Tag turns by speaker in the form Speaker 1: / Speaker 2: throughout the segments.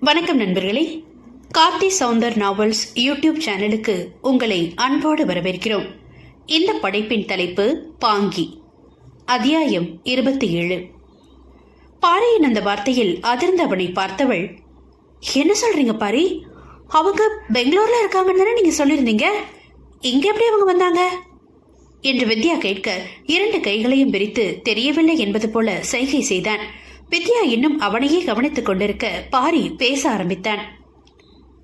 Speaker 1: வணக்கம் நண்பர்களே. Karthi Soundar novels YouTube சேனலுக்கு உங்களை அன்போடு வரவேற்கிறோம். இந்த படைப்பின் தலைப்பு பாங்கி. அத்தியாயம் இருபத்தி ஏழு. பாரியின் அந்த வார்த்தையில் அதிர்ந்து அவனை பார்த்தவள் என்ன சொல்றீங்க பாரி? அவங்க பெங்களூர்ல இருக்காங்கன்னு தானே நீங்க சொல்லியிருந்தீங்க? இங்க எப்படி அவங்க வந்தாங்க? என்று வித்யா கேட்க இரண்டு கைகளையும் விரித்து தெரியவில்லை என்பது போல சைகை செய்தான். வித்யா இன்னும் அவனையே கவனித்துக் கொண்டிருக்க பாரி பேச ஆரம்பித்தான்.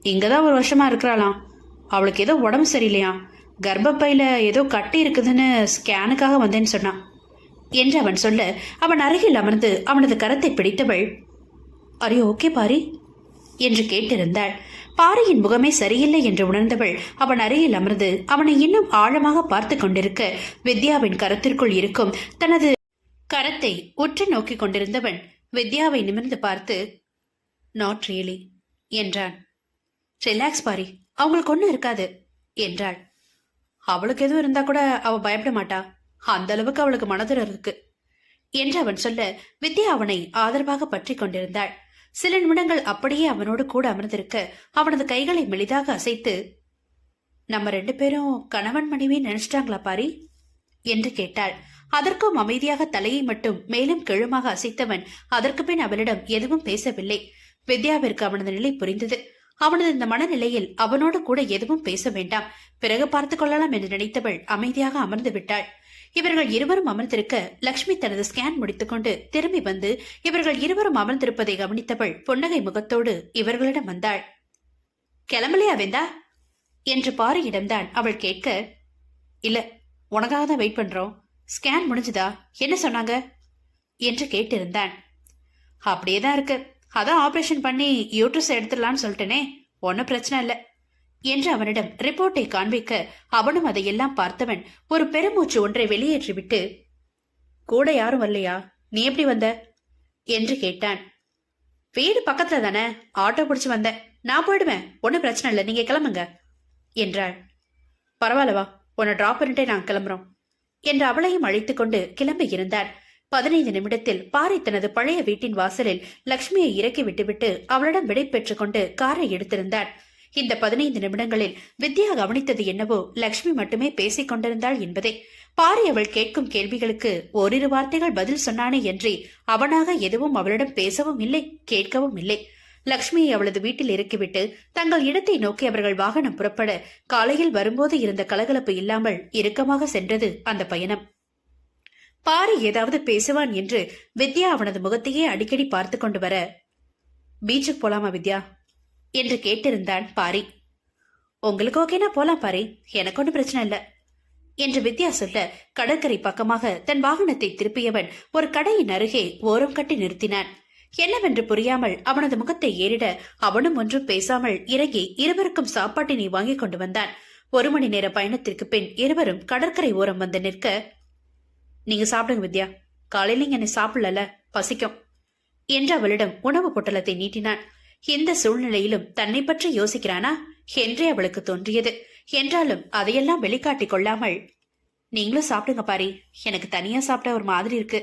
Speaker 1: இங்கதான் ஒரு வருஷமா இருக்கிறாளாம். அவளுக்கு ஏதோ உடம்பு சரியில்லையா? கர்ப்பப்பையில ஏதோ கட்டி இருக்குதுன்னு ஸ்கேனுக்காக வந்தேன்னு சொன்னான் என்று அவன் சொல்ல அவன் அருகில் அமர்ந்து அவனது கரத்தை பிடித்தவள் அரே ஓகே பாரி என்று கேட்டிருந்தாள். பாரியின் முகமே சரியில்லை என்று உணர்ந்தவள் அவன் அருகில் அமர்ந்து அவனை இன்னும் ஆழமாக பார்த்து கொண்டிருக்க வித்யாவின் கரத்திற்குள் இருக்கும் தனது கரத்தை உற்று நோக்கிக் கொண்டிருந்தவன் வித்யாவை நிமிர்ந்து பார்த்து நாட் ரியலி என்றான். ரிலாக்ஸ் பாரி. அவங்களுக்கு ஒன்றும் இருக்காது என்றாள். அவளுக்கு எதுவும் இருந்தா கூட அவ பயப்பட மாட்டா. அந்த அளவுக்கு அவளுக்கு மனதில் இருக்கு என்று அவன் சொல்ல வித்யா அவனை ஆதரவாக பற்றி கொண்டிருந்தாள். சில நிமிடங்கள் அப்படியே அவனோடு கூட அமர்ந்திருக்க அவனது கைகளை மெளிதாக அசைத்து நம்ம ரெண்டு பேரும் கணவன் மனைவி நினைச்சிட்டாங்களா பாரி? என்று கேட்டாள். அதற்கும் அமைதியாக தலையை மட்டும் மேலும் கீழுமாக அசைத்தவன் அதற்கு பின் அவளிடம் எதுவும் பேசவில்லை. வித்யாவிற்கு அவனது நிலை புரிந்தது. அவனது இந்த மனநிலையில் அவனோடு கூட எதுவும் பேச வேண்டாம். பிறகு பார்த்துக் கொள்ளலாம் என்று நினைத்தவள் அமைதியாக அமர்ந்து விட்டாள். இவர்கள் இருவரும் அமர்ந்திருக்க லக்ஷ்மி தனது ஸ்கேன் முடித்துக்கொண்டு திரும்பி வந்து இவர்கள் இருவரும் அமர்ந்திருப்பதை கவனித்தவள் புன்னகை முகத்தோடு இவர்களிடம் வந்தாள். கிளம்பலையா வெந்தா? என்று பாரியிடம்தான் அவள் கேட்க இல்ல உனக்காக தான் வெயிட் பண்றோம். ஸ்கேன் முடிஞ்சுதா? என்ன சொன்னாங்க? என்று கேட்டிருந்தான். அப்படியே தான் இருக்கு. அதான் ஆபரேஷன் பண்ணி யூட்ரஸ் எடுத்துடலான்னு சொல்லிட்டேனே. ஒன்றும் பிரச்சனை இல்லை. என்று அவனிடம் ரிப்போர்ட்டை காண்பிக்க அவனும் அதையெல்லாம் பார்த்தவன் ஒரு பெருமூச்சு ஒன்றை வெளியேற்றிவிட்டு கூட யாரும் வரலையா? நீ எப்படி வந்த? என்று கேட்டான். வீடு பக்கத்துல தானே. ஆட்டோ பிடிச்சு வந்தேன் நான் போயிடுவேன். ஒன்றும் பிரச்சனை இல்லை. நீங்க கிளம்புங்க. என்றாள். பரவாயில்லவா. உன்னை டிராப் பண்ணிட்டே நாங்கள் கிளம்புறோம். என்று அவளையும் அழைத்துக் கொண்டு கிளம்பியிருந்தான் பதினைந்து நிமிடத்தில் பாரி தனது பழைய வீட்டின் வாசலில் லக்ஷ்மியை இறக்கி விட்டுவிட்டு அவளிடம் விடை பெற்றுக் கொண்டு காரை எடுத்திருந்தான் இந்த பதினைந்து நிமிடங்களில் வித்யா கவனித்தது என்னவோ லக்ஷ்மி மட்டுமே பேசிக் கொண்டிருந்தாள் என்பதே. பாரி அவள் கேட்கும் கேள்விகளுக்கு ஓரிரு வார்த்தைகள் பதில் சொன்னானே என்று அவனாக எதுவும் அவளிடம் பேசவும் இல்லை கேட்கவும் இல்லை. லக்ஷ்மியை அவளது வீட்டில் இறக்கிவிட்டு தங்கள் இடத்தை நோக்கி அவர்கள் வாகனம் புறப்பட காலையில் வரும்போது இருந்த கலகலப்பு இல்லாமல் இறுக்கமாக சென்றது அந்த பயணம். பாரி ஏதாவது பேசுவான் என்று வித்யா அவனது முகத்தையே அடிக்கடி பார்த்து கொண்டு வர பீச்சுக்கு போலாமா வித்யா? என்று கேட்டிருந்தான் பாரி. உங்களுக்கு ஓகேனா போலாம் பாரி எனக்கு ஒன்றும் பிரச்சனை இல்லை என்று வித்யா சொல்ல கடற்கரை பக்கமாக தன் வாகனத்தை திருப்பியவன் ஒரு கடையின் அருகே ஓரம் கட்டி நிறுத்தினான். என்னவென்று புரியாமல் அவனது முகத்தை ஏறிட அவனும் ஒன்றும் பேசாமல் இறங்கி இருவருக்கும் சாப்பாட்டினை வாங்கி கொண்டு வந்தான். ஒரு மணி நேர பயணத்திற்கு பின் இருவரும் கடற்கரை ஓரம் வந்து நிற்க நீங்க சாப்பிடுங்க வித்யா. காலையில நீங்க என்னை சாப்பிடல பசிக்கும். என்று அவளிடம் உணவு பொட்டலத்தை நீட்டினான். இந்த சூழ்நிலையிலும் தன்னை பற்றி யோசிக்கிறானா? என்றே அவளுக்கு தோன்றியது. என்றாலும் அதையெல்லாம் வெளிக்காட்டிக் கொள்ளாமல் நீங்களும் சாப்பிடுங்க பாரி. எனக்கு தனியா சாப்பிட்ட ஒரு மாதிரி இருக்கு.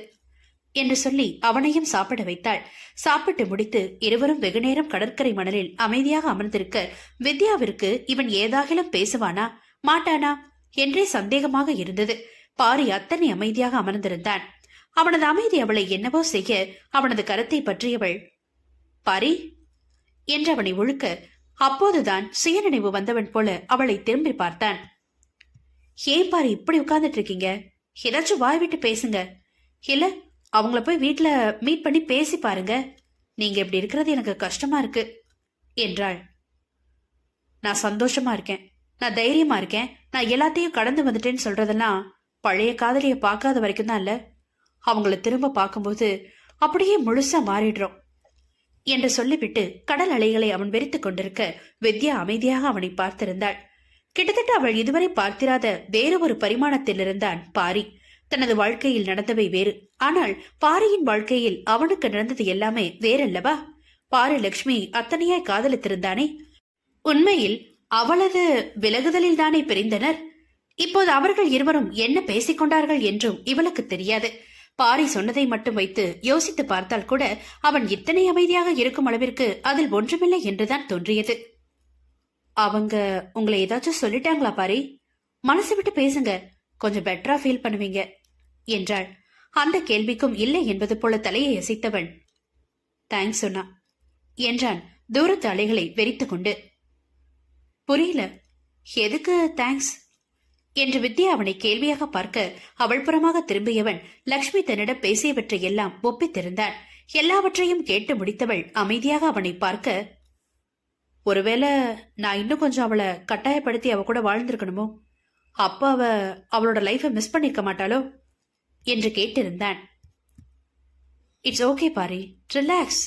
Speaker 1: என்று சொல்லி அவனையும் சாப்பிட வைத்தாள். சாப்பிட்டு முடித்து இருவரும் வெகுநேரம் கடற்கரை மணலில் அமைதியாக அமர்ந்திருக்க வித்யாவிற்கு இவன் ஏதாகிலும் பேசுவானா? மாட்டானா? என்றே சந்தேகமாக இருந்தது. பாரி அத்தனை அமைதியாக அமர்ந்திருந்தான். அவனது அமைதி அவளை என்னவோ செய்ய அவனது கரத்தை பற்றியவள் பாரி என்று அவனை ஒழுக்க அப்போதுதான் சுயநினைவு வந்தவன் போல அவளை திரும்பி பார்த்தான். ஏன் பாரு இப்படி உட்கார்ந்துட்டு இருக்கீங்க? ஏதாச்சும் வாய் விட்டு பேசுங்க. இல்ல அவங்கள போய் வீட்ல மீட் பண்ணி பேசி பாருங்க. நீங்க இப்படி இருக்கிறது எனக்கு கஷ்டமா இருக்கு என்றாள். நான் சந்தோஷமா இருக்கேன். நான் தைரியமா இருக்கேன். நான் எல்லாத்தையும் கடந்து வந்துட்டேன்னு சொல்றதெல்லாம் பழைய காதலியை பார்க்காத வரைக்கும் தான் இல்ல. அவங்கள திரும்ப பார்க்கும்போது அப்படியே முழுசா மாறிடுறோம் என்று சொல்லிவிட்டு கடல் அலைகளை அவன் வெறித்துக் கொண்டிருக்க வித்யா அமைதியாக அவனை பார்த்திருந்தாள். கிட்டத்தட்ட அவள் இதுவரை பார்த்திராத வேறு ஒரு பரிமாணத்தில் இருந்தான் பாரி. தனது வாழ்க்கையில் நடந்தவை வேறு. ஆனால் பாரியின் வாழ்க்கையில் அவனுக்கு நடந்தது எல்லாமே வேறல்லவா? பாரி லட்சுமி அத்தனையாய் காதலித்திருந்தானே? உண்மையில் அவளது விலகுதலில் தானே பிரிந்தனர்? இப்போது அவர்கள் இருவரும் என்ன பேசிக் கொண்டார்கள் என்றும் இவளுக்கு தெரியாது. பாரி சொன்னதை மட்டும் வைத்து யோசித்து பார்த்தால் கூட அவன் இத்தனை அமைதியாக இருக்கும் அளவிற்கு அதில் ஒன்றுமில்லை என்றுதான் தோன்றியது. அவங்க உங்களை ஏதாச்சும் சொல்லிட்டாங்களா பாரி? மனசு விட்டு பேசுங்க. கொஞ்சம் பெட்டரா ஃபீல் பண்ணுவீங்க. என்றாள். அந்த கேள்விக்கும் இல்லை என்பது போல தலையை அசைத்தவன். தேங்க்ஸ் சொன்னா என்றான். தூரத்து அலைகளை வெறித்து கொண்டு. புரியல. எதுக்கு தேங்க்ஸ் என்று வித்யா அவனை கேள்வியாக பார்க்க அவள் புறமாக திரும்பியவன் லக்ஷ்மி தன்னிடம் பேசியவற்றை எல்லாம் ஒப்பித்திருந்தான் எல்லாவற்றையும் கேட்டு முடித்தவள் அமைதியாக அவனை பார்க்க ஒருவேளை நான் இன்னும் கொஞ்சம் அவளை கட்டாயப்படுத்தி அவ கூட வாழ்ந்திருக்கணுமோ? அப்ப அவ அவளோட லைஃபை மிஸ் பண்ணிருக்க மாட்டாளோ? என்று கேட்டிருந்தான். இட்ஸ் ஓகே பாரி ரிலாக்ஸ்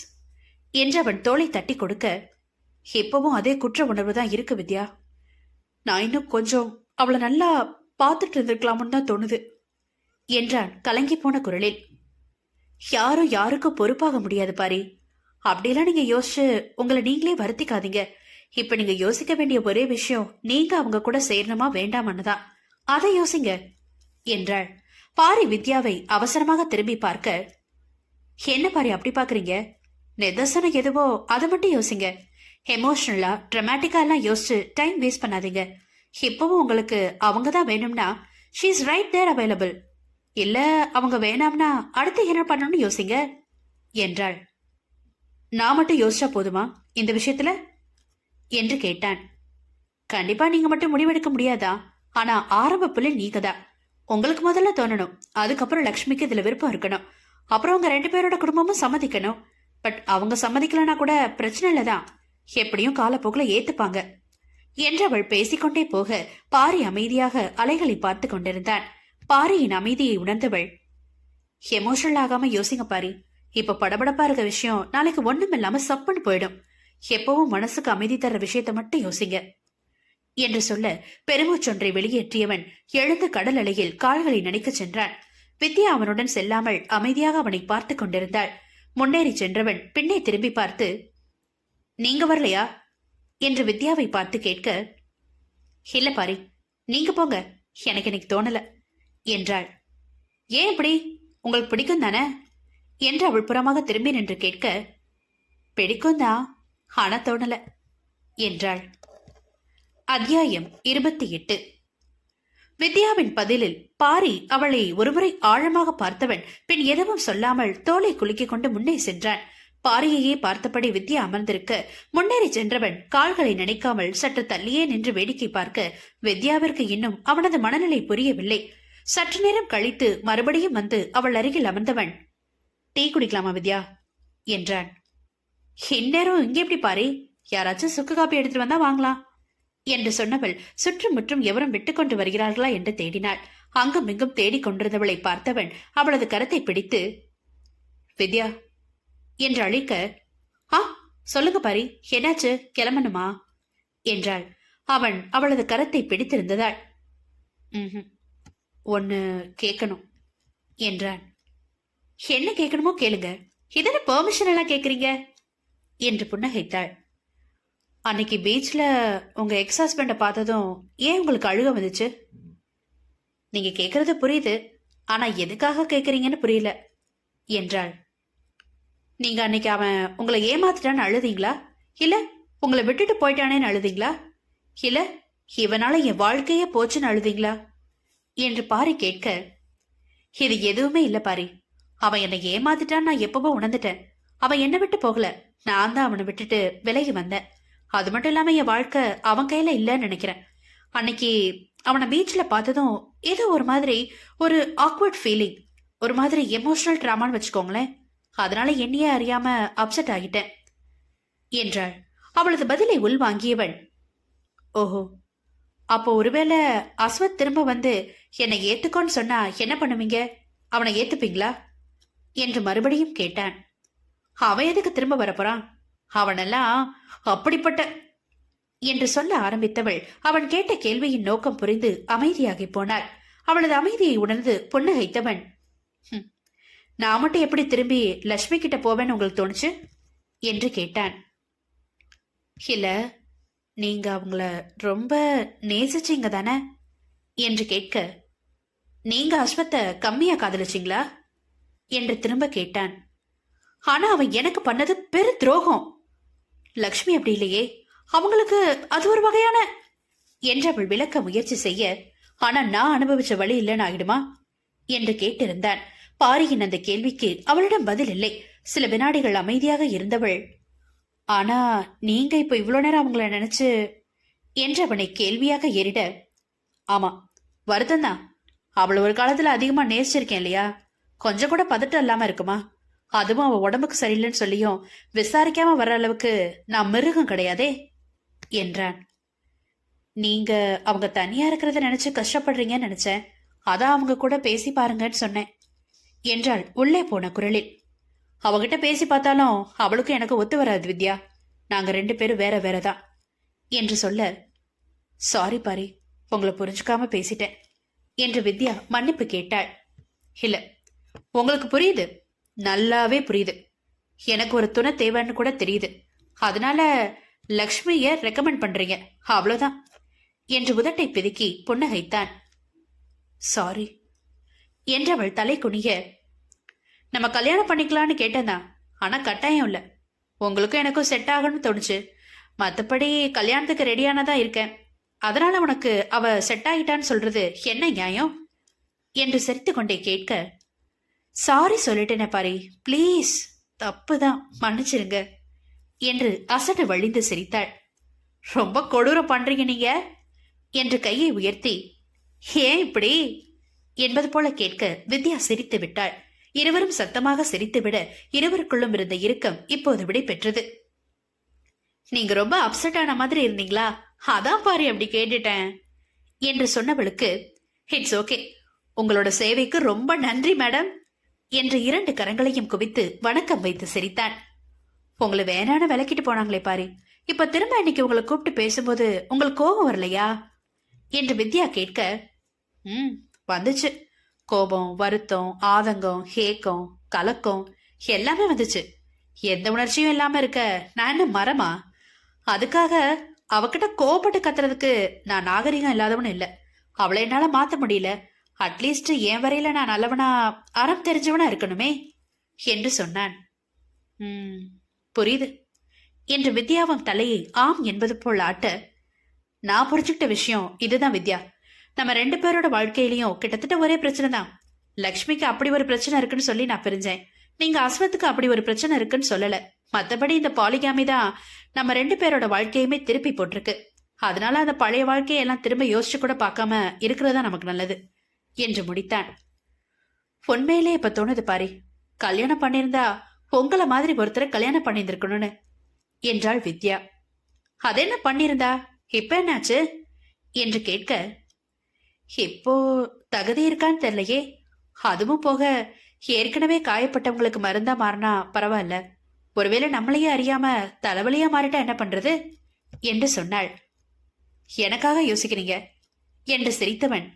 Speaker 1: என்று அவன் தோளை தட்டி கொடுக்க எப்பவும் அதே குற்ற உணர்வு தான் இருக்கு வித்யா. நான் இன்னும் கொஞ்சம் அவளை நல்லா பார்த்துட்டு இருந்திருக்கலாம்னு தான் தோணுது என்றான் கலங்கி போன குரலில். யாரும் யாருக்கும் பொறுப்பாக முடியாது பாரி அப்படியெல்லாம் நீங்க யோசிச்சு உங்களை நீங்களே வருத்திக்காதீங்க. இப்ப நீங்க யோசிக்க வேண்டிய ஒரே விஷயம் நீங்க அவங்க கூட சேரணுமா வேண்டாமன்னு தான். அதை யோசிங்க என்றாள். பாரி வித்யாவை அவசரமாக திரும்பி பார்க்க என்ன பாரி அப்படி பாக்குறீங்க நிதர்சனம் எதுவோ? அதை மட்டும் யோசிங்க. எமோஷனலா ட்ரமாட்டிக்கா எல்லாம் யோசிச்சு டைம் வேஸ்ட் பண்ணாதீங்க. இப்பவும் உங்களுக்கு அவங்க தான் வேணும்னா she is right there available இல்ல அவங்க வேணாம்னா அடுத்து என்ன பண்ணணும்னு யோசிங்க என்றாள். நான் மட்டும் யோசிச்சா போதுமா இந்த விஷயத்துல? என்று கேட்டான். கண்டிப்பா நீங்க மட்டும் முடிவெடுக்க முடியாதா? ஆனா ஆரம்ப பிள்ளை நீங்க தான் உங்களுக்கு முதல்ல தோணணும். அதுக்கப்புறம் லக்ஷ்மிக்கு இதுல விருப்பம் இருக்கணும். அப்புறம் உங்க ரெண்டு பேரோட குடும்பமும் சம்மதிக்கணும். பட் அவங்க சம்மதிக்கலனா கூட பிரச்சனை இல்லதான் எப்படியும் காலப்போக்கில் ஏத்துப்பாங்க. என்றவள் பேசிக்கொண்டே போக பாரி அமைதியாக அலைகளை பார்த்து கொண்டிருந்தான். பாரியின் அமைதியை உணர்ந்தவள் எமோஷனல் ஆகாம யோசிங்க பாரி. இப்ப படபடப்பா இருக்க விஷயம் நாளைக்கு ஒண்ணும் இல்லாம சப்புன்னு போயிடும். எப்பவும் மனசுக்கு அமைதி தர விஷயத்த மட்டும் யோசிங்க. என்று சொல்ல பெருமூச்சொன்றை வெளியேற்றியவன் எழுந்து கடல் அலையில் கால்களை நனைக்கச் சென்றான். வித்யா அவனுடன் செல்லாமல் அமைதியாக அவனை பார்த்து கொண்டிருந்தாள். முன்னேறி சென்றவன் பின்னே திரும்பி பார்த்து நீங்க வரலையா? என்று வித்யாவை பார்த்து கேட்க இல்ல பாரி நீங்க போங்க. எனக்கு இன்னைக்கு தோணல என்றாள். ஏன் இப்படி? உங்களுக்கு பிடிக்கும் தானே? என்று அவள் புறமாக திரும்பி நின்று கேட்க பிடிக்கும் தான் ஆனா தோணல என்றாள். அத்தியாயம் இருபத்தி எட்டு. வித்யாவின் பதிலில் பாரி அவளை ஒருமுறை ஆழமாக பார்த்தவன் பின் எதுவும் சொல்லாமல் தோலை குலுக்கிக் கொண்டு முன்னே சென்றான். பாரியையே பார்த்தபடி வித்யா அமர்ந்திருக்க முன்னேறி சென்றவன் கால்களை நினைக்காமல் சற்று தள்ளியே நின்று வேடிக்கை பார்க்க வித்யாவிற்கு இன்னும் அவனது மனநிலை புரியவில்லை. சற்று நேரம் கழித்து மறுபடியும் வந்து அவள் அருகில் அமர்ந்தவன் டீ குடிக்கலாமா வித்யா? என்றான். இந்நேரம் இங்கே எப்படி பாரி? யாராச்சும் சுக்கு காப்பி எடுத்துட்டு வந்தா வாங்கலாம். என்று சொன்னவள் சுற்றுமுற்றும் எவரும் விட்டுக்கொண்டு வருகிறார்களா என்று தேடினாள். அங்கும் இங்கும் தேடிக் கொண்டிருந்தவளை பார்த்தவன் அவளது கரத்தை பிடித்து வித்யா என்று அழைக்க ஆ சொல்லுங்க பாரி என்னாச்சு? கிளம்பணுமா? என்றாள். அவன் அவளது கரத்தை பிடித்திருந்ததாள் ஒன்னு கேட்கணும் என்றான். என்ன கேட்கணுமோ கேளுங்க. இதென்ன பெர்மிஷன் எல்லாம் கேக்குறீங்க? என்று புன்னகைத்தாள். அன்னைக்கு பீச்ல உங்க எக்ஸ் ஹஸ்பண்டை பார்த்ததும் ஏன் உங்களுக்கு அழுக வந்துச்சு? நீங்க கேக்குறது புரியுது. ஆனா எதுக்காக கேக்குறீங்கன்னு புரியல. என்றாள். நீங்க அன்னைக்கு அவன் உங்களை ஏமாத்திட்டான்னு அழுதீங்களா? இல்ல உங்களை விட்டுட்டு போயிட்டானேன்னு அழுதீங்களா? இல்ல இவனால என் வாழ்க்கையே போச்சுன்னு அழுதீங்களா? என்று பாரி கேட்க இது எதுவுமே இல்ல பாரி. அவன் என்னை ஏமாத்திட்டான்னு நான் எப்பவோ உணர்ந்துட்டேன். அவன் என்னை விட்டு போகல. நான் தான் அவனை விட்டுட்டு விலகி வந்தேன். அது மட்டும் இல்லாம என் வாழ்க்கை அவன் கையில இல்லைன்னு நினைக்கிறேன். அன்னைக்கு அவனை பீச்ல பார்த்ததும் ஏதோ ஒரு மாதிரி ஒரு ஆக்வர்ட் ஃபீலிங் ஒரு மாதிரி எமோஷனல் ட்ராமான்னு வச்சுக்கோங்களேன். அதனால என்னையே அறியாம அப்செட் ஆகிட்டேன் என்றாள். அவளது பதிலை உள்வாங்கியவன் ஓஹோ அப்போ ஒருவேளை அஸ்வத் திரும்ப வந்து என்னை ஏத்துக்கோன்னு சொன்னா என்ன பண்ணுவீங்க? அவனை ஏத்துப்பீங்களா? என்று மறுபடியும் கேட்டான். அவன் எதுக்கு திரும்ப வரப்போறான் அவனெல்லாம் அப்படிப்பட்ட என்று சொல்ல ஆரம்பித்தவள் அவன் கேட்ட கேள்வியின் நோக்கம் புரிந்து அமைதியாகி போனாள். அவளது அமைதியை உணர்ந்து புன்னகைத்தவன் நான் மட்டும் எப்படி திரும்பி லட்சுமி கிட்ட போவேன்னு உங்களுக்கு தோணுச்சு? என்று கேட்டான். இல்ல நீங்க அவங்கள ரொம்ப நேசிச்சீங்க தானே? என்று கேட்க நீங்க அஸ்வத்தை கம்மியா காதலிச்சிங்களா? என்று திரும்ப கேட்டான். ஆனா அவன் எனக்கு பண்ணது பெரு துரோகம். லக்ஷ்மி அப்படி இல்லையே? அவங்களுக்கு அது ஒரு வகையான. என்று அவள் விளக்க முயற்சி செய்ய ஆனா நான் அனுபவிச்ச வழி இல்லைன்னு ஆகிடுமா? என்று கேட்டிருந்தான். பாரியின் அந்த கேள்விக்கு அவளிடம் பதில் இல்லை. சில வினாடிகள் அமைதியாக இருந்தவள் ஆனா நீங்க இப்ப இவ்வளவு நேரம் அவங்கள நினைச்சு என்று அவனை கேள்வியாக ஏறிட ஆமா வருத்தம்தான் அவளை ஒரு காலத்துல அதிகமா நேசிச்சிருக்கேன் இல்லையா? கொஞ்சம் கூட பதட்டம் இல்லாம இருக்குமா? அதுவும் அவ உடம்புக்கு சரியில்லைன்னு சொல்லியும் விசாரிக்காம வர்ற அளவுக்கு நான் மிருகம் கிடையாதே என்றான். நீங்க அவங்க தனியா இருக்கிறத நினைச்சு கஷ்டப்படுறீங்கன்னு நினைச்சேன். அதான் அவங்க கூட பேசி பாருங்கன்னு சொன்னேன் என்றாள் உள்ளே போன குரலில். அவகிட்ட பேசி பார்த்தாலும் அவளுக்கும் எனக்கு ஒத்து வராது வித்யா. நாங்க ரெண்டு பேரும் வேற வேறதான் என்று சொல்ல சாரி பாரி உங்களை புரிஞ்சுக்காம பேசிட்டேன் என்று வித்யா மன்னிப்பு கேட்டாள். இல்ல உங்களுக்கு புரியுது? நல்லாவே புரியுது. எனக்கு ஒரு துணை தேவைன்னு கூட தெரியுது. அதனால லக்ஷ்மிய ரெக்கமெண்ட் பண்றீங்க. அவ்வளவுதான். என்று உதட்டை பிதுக்கி புன்னகைத்தான். சாரி என்றவள் தலை குனிய. நம்ம கல்யாணம் பண்ணிக்கலாம்னு கேட்டேன்தான் ஆனா கட்டாயம் இல்ல. உங்களுக்கும் எனக்கும் செட் ஆகணும்னு தோணுச்சு. மத்தபடி கல்யாணத்துக்கு ரெடியானதா இருக்கேன். அதனால உனக்கு அவ செட் ஆகிட்டான்னு சொல்றது என்ன நியாயம்? என்று சிரித்து கொண்டே கேட்க சாரி சொல்லிட்டேனே பாரி. ப்ளீஸ் தப்பு தான் மன்னிச்சிருங்க. என்று அசடு வழிந்து சிரித்தாள். ரொம்ப கொடூரம் பண்றீங்க நீங்க? என்று கையை உயர்த்தி. ஏன் இப்படி? என்பது போல கேட்க வித்யா சிரித்து விட்டாள். இருவரும் சத்தமாக சிரித்துவிட இருவருக்குள்ளும் இருந்த இறுக்கம் இப்போது விடை பெற்றது நீங்க ரொம்ப அப்செட் ஆன மாதிரி இருந்தீங்களா? அதான் பாரு அப்படி கேட்டுட்டேன். என்று சொன்னவளுக்கு இட்ஸ் ஓகே உங்களோட சேவைக்கு ரொம்ப நன்றி மேடம் என்று இரண்டு கரங்களையும் குவித்து வணக்கம் வைத்து சிரித்தான். உங்களை வேணான விளக்கிட்டு போனாங்களே பாரு. இப்ப திரும்ப இன்னைக்கு உங்களை கூப்பிட்டு பேசும்போது உங்களுக்கு கோபம் வரலையா? என்று வித்யா கேட்க ம் வந்துச்சு. கோபம் வருத்தம் ஆதங்கம் ஹேக்கம் கலக்கம் எல்லாமே வந்துச்சு. எந்த உணர்ச்சியும் இல்லாம இருக்க நான் என்ன மரமா? அதுக்காக அவகிட்ட கோபப்பட்டு கத்துறதுக்கு நான் நாகரிகம் இல்லாதவனு இல்ல. அவளை என்னால மாத்த முடியல. அட்லீஸ்ட் என் வரையில நான் நல்லவனா அறம் தெரிஞ்சவனா இருக்கணுமே என்று சொன்னான். ம் புரியுது. என்று வித்யாவும் தலையை ஆம் என்பது போல் ஆட்ட நான் புரிஞ்சுக்கிட்ட விஷயம் இதுதான் வித்யா. நம்ம ரெண்டு பேரோட வாழ்க்கையிலையும் கிட்டத்தட்ட ஒரே பிரச்சனை தான். லக்ஷ்மிக்கு அப்படி ஒரு பிரச்சனை இருக்குன்னு சொல்லி நான் பிரிஞ்சேன். நீங்க அஸ்வத்துக்கு அப்படி ஒரு பிரச்சனை இருக்குன்னு சொல்லல. மத்தபடி இந்த பாலிகாமி தான் நம்ம ரெண்டு பேரோட வாழ்க்கையுமே திருப்பி போட்டிருக்கு. அதனால அந்த பழைய வாழ்க்கையெல்லாம் திரும்ப யோசிச்சு கூட பார்க்காம இருக்கிறதா நமக்கு நல்லது. என்று முடித்தான். உண்மையிலே இப்ப தோணுது பாரி. கல்யாணம் பண்ணியிருந்தா உங்களை மாதிரி ஒருத்தரை கல்யாணம் பண்ணியிருந்திருக்கணும்னு என்றாள் வித்யா. அதென்ன பண்ணியிருந்தா? இப்ப என்னாச்சு? என்று கேட்க இப்போ தகுதி இருக்கான்னு தெரியலையே. அதுவும் போக ஏற்கனவே காயப்பட்டவங்களுக்கு மருந்தா மாறினா பரவாயில்ல. ஒருவேளை நம்மளையே அறியாம தலைவலியா மாறிட்டா என்ன பண்றது? என்று சொன்னாள். எனக்காக யோசிக்கிறீங்க என்று சிரித்தவன்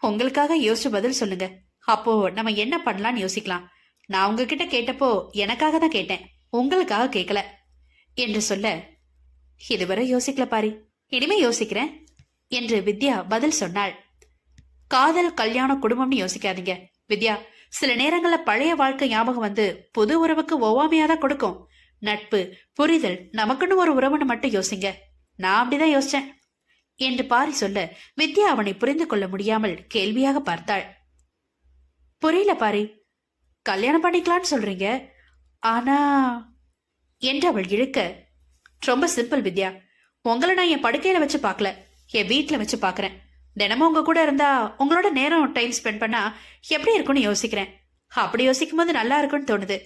Speaker 1: உங்களுக்காக யோசிச்சு பதில் சொல்லுங்க. அப்போ நம்ம என்ன பண்ணலாம்னு யோசிக்கலாம். நான் உங்ககிட்ட கேட்டப்போ எனக்காக தான் கேட்டேன். உங்களுக்காக கேட்கல என்று சொல்ல இதுவரை யோசிக்கல பாரி. இனிமே யோசிக்கிறேன். என்று வித்யா பதில் சொன்னாள். காதல் கல்யாணம் குடும்பம்னு யோசிக்காதீங்க. வித்யா சில நேரங்கள்ல பழைய வாழ்க்கை ஞாபகம் வந்து புது உறவுக்கு ஒவ்வாமையா தான் கொடுக்கும். நட்பு புரிதல் நமக்குன்னு ஒரு உறவுன்னு மட்டும் யோசிங்க. நான் அப்படிதான் யோசிச்சேன். என்று பாரி சொல்ல வித்யா அவனை புரிந்து கொள்ள முடியாமல் கேள்வியாக பார்த்தாள். புரியல பாரி. கல்யாணம் பண்ணிக்கலான்னு சொல்றீங்க. ஆனா என்று அவள் இழுக்க. ரொம்ப சிம்பிள் வித்யா. உங்களை நான் என் படுக்கையில வச்சு பார்க்கல. என் வீட்டில் வச்சு பார்க்கறேன். தினமும் உங்க கூட இருந்தா உங்களோட நேரம் டைம் ஸ்பெண்ட் பண்ணா எப்படி இருக்கும்னு யோசிக்கிறேன். அப்படி யோசிக்கும் போது நல்லா இருக்கும்னு தோணுது.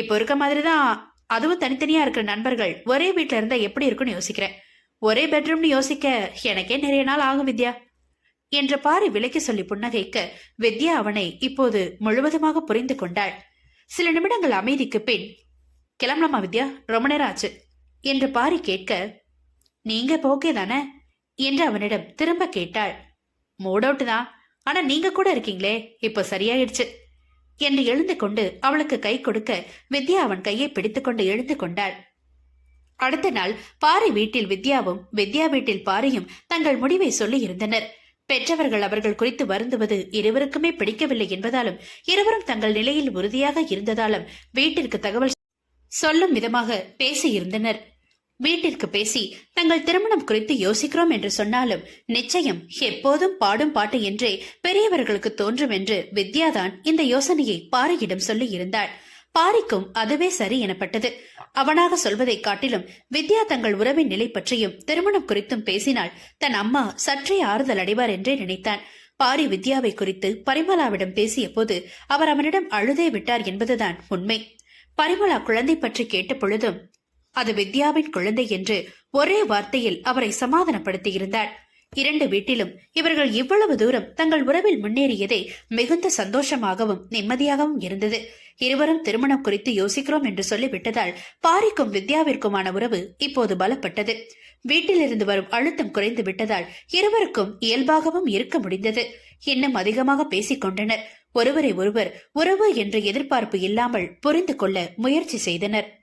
Speaker 1: இப்போ இருக்க மாதிரி தான் அதுவும் தனித்தனியா இருக்கிற நண்பர்கள் ஒரே வீட்டில் இருந்தா எப்படி இருக்கும்னு யோசிக்கிறேன். ஒரே பெட்ரூம்னு யோசிக்க எனக்கே நிறைய நாள் ஆகும் வித்யா. என்று பாரி விலைக்கு சொல்லி புன்னகைக்க வித்யா அவனை இப்போது முழுவதுமாக புரிந்து கொண்டாள். சில நிமிடங்கள் அமைதிக்கு பின் கிளம்பலாமா வித்யா? ரொம்ப நேரம் ஆச்சு. என்று பாரி கேட்க நீங்க போக்கே தானே? என்று அவனிடம் திரும்ப கேட்டாள். மூட் அவுட் தான். ஆனா நீங்க கூட இருக்கீங்களே. இப்போ சரியாயிடுச்சு. என்று எழுந்து கொண்டு அவளுக்கு கை கொடுக்க வித்யா அவன் கையை பிடித்துக்கொண்டு எழுந்து கொண்டாள். அடுத்த நாள் பாரி வீட்டில் வித்யாவும் வித்யா வீட்டில் பாரியும் தங்கள் முடிவை சொல்லி இருந்தனர். பெற்றவர்கள் அவர்கள் குறித்து வருந்துவது இருவருக்குமே பிடிக்கவில்லை என்பதாலும் இருவரும் தங்கள் நிலையில் உறுதியாக இருந்ததாலும் வீட்டிற்கு தகவல் சொல்லும் விதமாக பேசியிருந்தனர் வீட்டிற்கு பேசி தங்கள் திருமணம் குறித்து யோசிக்கிறோம் என்று சொன்னாலும் நிச்சயம் எப்போதும் பாடும் பாட்டு என்றே பெரியவர்களுக்கு தோன்றும் என்று வித்யாதான் இந்த யோசனையை பாரியிடம் சொல்லி இருந்தாள். பாரிக்கும் அதுவே சரி எனப்பட்டது. அவனாக சொல்வதைக் காட்டிலும் வித்யா தங்கள் உறவின் நிலை பற்றியும் திருமணம் குறித்தும் பேசினால் தன் அம்மா சற்றே ஆறுதல் அடைவார் என்றே நினைத்தான். பாரி வித்யாவை குறித்து பரிமளாவிடம் பேசிய போது அவர் அவனிடம் அழுதே விட்டார் என்பதுதான் உண்மை. பரிமளா குழந்தை பற்றி கேட்ட பொழுதும் அது வித்யாவின் குழந்தை என்று ஒரே வார்த்தையில் அவரை சமாதானப்படுத்தியிருந்தாள் இரண்டு வீட்டிலும் இவர்கள் இவ்வளவு தூரம் தங்கள் உறவில் முன்னேறியதே மிகுந்த சந்தோஷமாகவும் நிம்மதியாகவும் இருந்தது. இருவரும் திருமணம் குறித்து யோசிக்கிறோம் என்று சொல்லிவிட்டதால் பாரிக்கும் வித்யாவிற்குமான உறவு இப்போது பலப்பட்டது. வீட்டிலிருந்து வரும் அழுத்தம் குறைந்து விட்டதால் இருவருக்கும் இயல்பாகவும் இருக்க முடிந்தது. இன்னும் அதிகமாக பேசிக் கொண்டனர். ஒருவரை ஒருவர் உறவு என்ற எதிர்பார்ப்பு இல்லாமல் புரிந்து கொள்ள முயற்சி செய்தனர்.